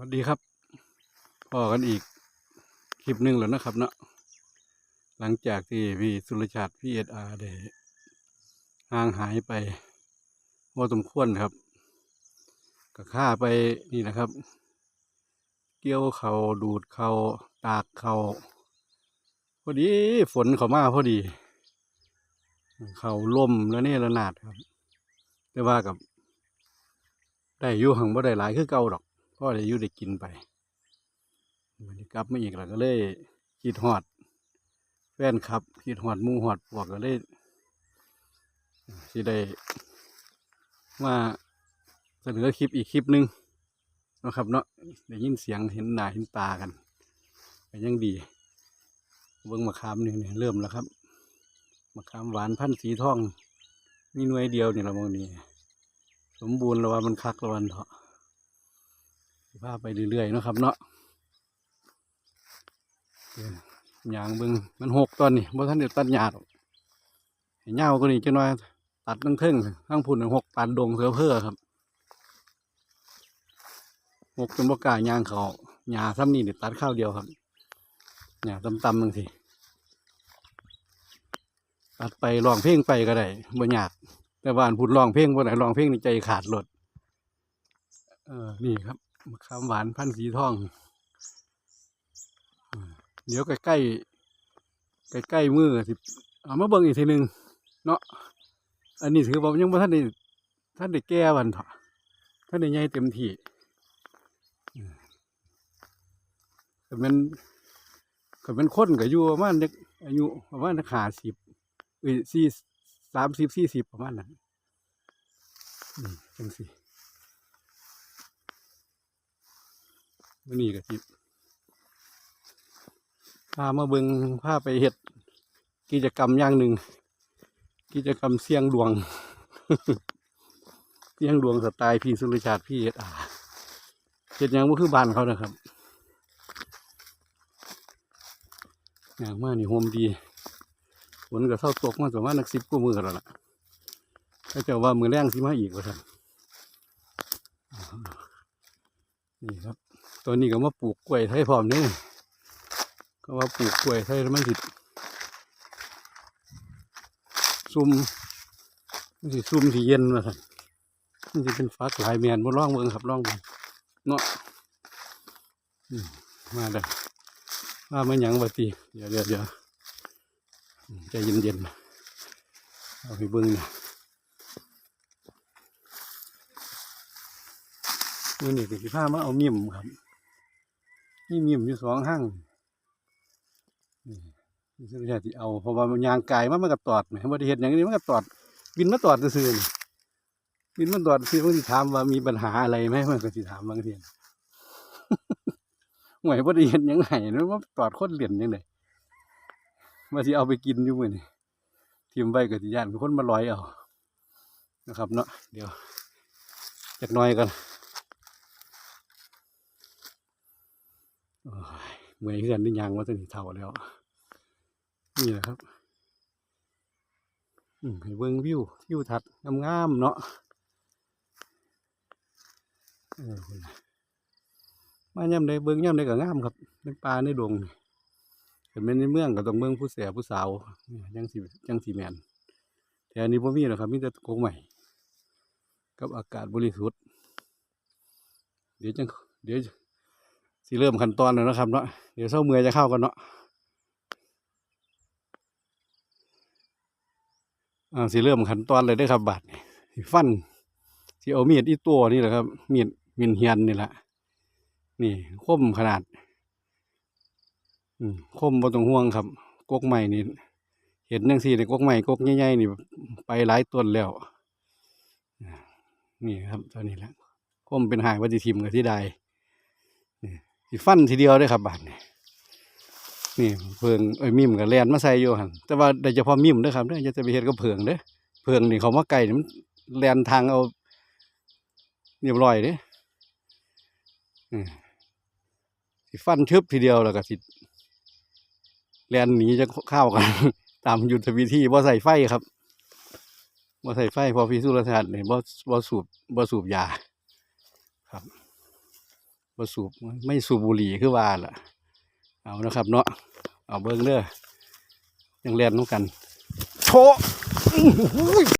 วัสดีครับพอกันอีกคลิปหนึ่งแล้วนะครับเนาะหลังจากที่พี่สุรชาติพี่เอ็ดอาร์ได้ห่างหายไปพอสมควรครับก็ฆ่าไปนี่นะครับ เกี่ยวเขาดูดเขาตากเขาพอดีฝนเขามาพอดี เขาล่มแล้วนี่ระนาดครับ แต่ว่ากับได้อยู่หังบ่ได้หลายคือเก่าดอก พ่อได้อยู่ได้กินไปวันนี้กลับมาอีกแล้วก็เลยคิดฮอด แฟนครับคิดฮอดมูฮอดพวกก็เลยสิได้มาเสนอคลิปอีกคลิปหนึ่งนะครับเนาะได้ยินเสียงเห็นหน้าเห็นตากันก็ยังดี เบิ้งมะขามนี่นี่เริ่มแล้วครับมะขามหวานพันธุ์สีทอง มีหน่วยเดียวเนี่ยละมองนี้สมบูรณ์แล้วว่ามันคักแล้ววันเถาะ สิพไปเรื่อยๆนะครับ เนาะยางเบิงมันหกตอนนี่บ่ทันได้ตัดหญ้าดอกให้เหย้าก็นี่จังน้อยตัดตั้งเทิงทั้งพุ่นหกปานดงเสือเพื่อครับหกจนบ่กล้ายางเขาหญ้าซ้ำนี่นี่ตัดข้าวเดียวครับหญ้าตำๆบางทีตัดไปร้องเพลงไปก็ได้บ่ยากแต่ว่านพูดร้องเพลงบ่ไหนร้องเพลงในใจขาดหลดเออนี่ครับ มะขามหวานพันธุ์สีทอง เดี๋ยวใกล้ใกล้ใกล้ใกล้ๆมือสิเอามาเบิ่งอีกทีหนึ่งเนาะอันนี้ถือว่ายังบ่ท่านได้ท่านได้แก้วันเถอะท่านได้ใหญ่เต็มที่แต่มันก็เป็นคนก็อยู่ประมาณเด็กอายุประมาณห้าสิบเอ้ยสี่สามสิบสี่สิบประมาณนั้นอืมจังสิ วันนี้ก็สิพามาเบิงพาไปเฮ็ดกิจกรรมอย่างหนึ่ง กิจกรรมเสี่ยงดวง เสี่ยงดวงสไตล์พี่สุริชาติพี่เฮ็ดอ่าเฮ็ดยังบ่คือบ้านเขานะครับอย่างมากนี่โฮมดีฝนก็เศร้าตกมาประมาณนักสิบกว่ามือแล้วล่ะเขาจะว่ามือแรงสิมาอีกว่าท่านนี่ครับ ตัวนี้ก็มาปลูกกล้วยไทยพร้อมนี่ก็ว่าปลูกกล้วยไทยแล้วมันสิซุ่มมันสิซุ่มสิเย็นว่าท่นมันสิเป็นฟ้าหลายแมนบ่ร่องเบิ่งครับร่องเบิ่งเนาะมาเด้อมาไมันหยังบ่ตีเดี๋ยวเดี๋ยวเดี๋ยวอืมใจเย็นเอาไปเบิ้งนะมือนี้ก็สิพามาเอาเมิ่มครับ นี่มิ่มอยู่สองห้างนี่นี่สุดท้ายที่เอาเพราะว่ามันยางไกลมากมันก็ตอดไหมว่าด้เห็นอย่างนี้มันก็ตอดบินมาตอดซื่อบินมาตอดซื่อมันถามว่ามีปัญหาอะไรไหมมันก็สิถามบางทีห่วยว่าด้เห็นยังไงนะว่าตอดโคตรเหรียญยังไงมาที่เอาไปกินอยู่มือนี่ทิมไว้กับที่ย่านเป็นคนมาลอยเอานะครับเนาะเดี๋ยวจักน้อยกันโอ้ย เมื่อยเฮือนนี่ยังว่าจะหนีเท่าแล้ว นี่แหละครับให้เบิ้งวิววิวทัดงามๆเนาะเนน่ะมาย่ำใดเบิ้งย่ำใดก็งามครับเป็นป่าในดงเห็นเป็นในเมืองก็ต้องเมืองผู้เสียผู้สาวเนี่ยยังสียังสีแมนแต่อันนี้พ่มีหรอครับมีแต่โกงใหม่ กับอากาศบริสุทธิ์เดี๋ยวจังเดี๋ยว สิเริ่มขั้นตอนแล้วนะครับเนาะเดี๋ยวเศร้าเมือจะเข้ากันเนาะอ่าสิเริ่มขั้นตอนเลยได้ครับบาดนี่สิฟันสิเอามีดอีตัวนี่แหละครับ มีดมีดเฮียนนี่แหละนี่คมขนาดอืมคมบ่ต้องห่วงครับกกใหม่นี่เห็นจังซี่ในกกใหม่กกใหญ่ๆนี่ไปหลายต้นแล้วนี่ครับตอนนี้แหละคมเป็นหายวัติทิมกับที่ใด นี่ฟันทีเดียวได้ครับบาดนี่นี่เพิงเอ้ยมิมกับแลนมาใส่อยู่หันแต่ว่าได้เฉพาะมิมเด้อครับเด้ออย่าจะไปเฮ็ดกับเพิงเด้อเพิงนี่เขามาไกลนี่มันแลนทางเอาเรียบร้อยเด้อืมสิฟันชึบทีเดียวแล้วก็สิแลนหนีจะเข้ากัน ตามยุทธวิธีบ่ใส่ไฟครับบ่ใส่ไฟพอพิสูจน์ศาตร์นี่บ่บ่สูบบ่สูบยาครับ บ่สูบไม่สูบบุหรี่คือว่าล่ะ เอานะครับ เนาะเอาเบิ้งเด้อยังเล่นน้ำกันโช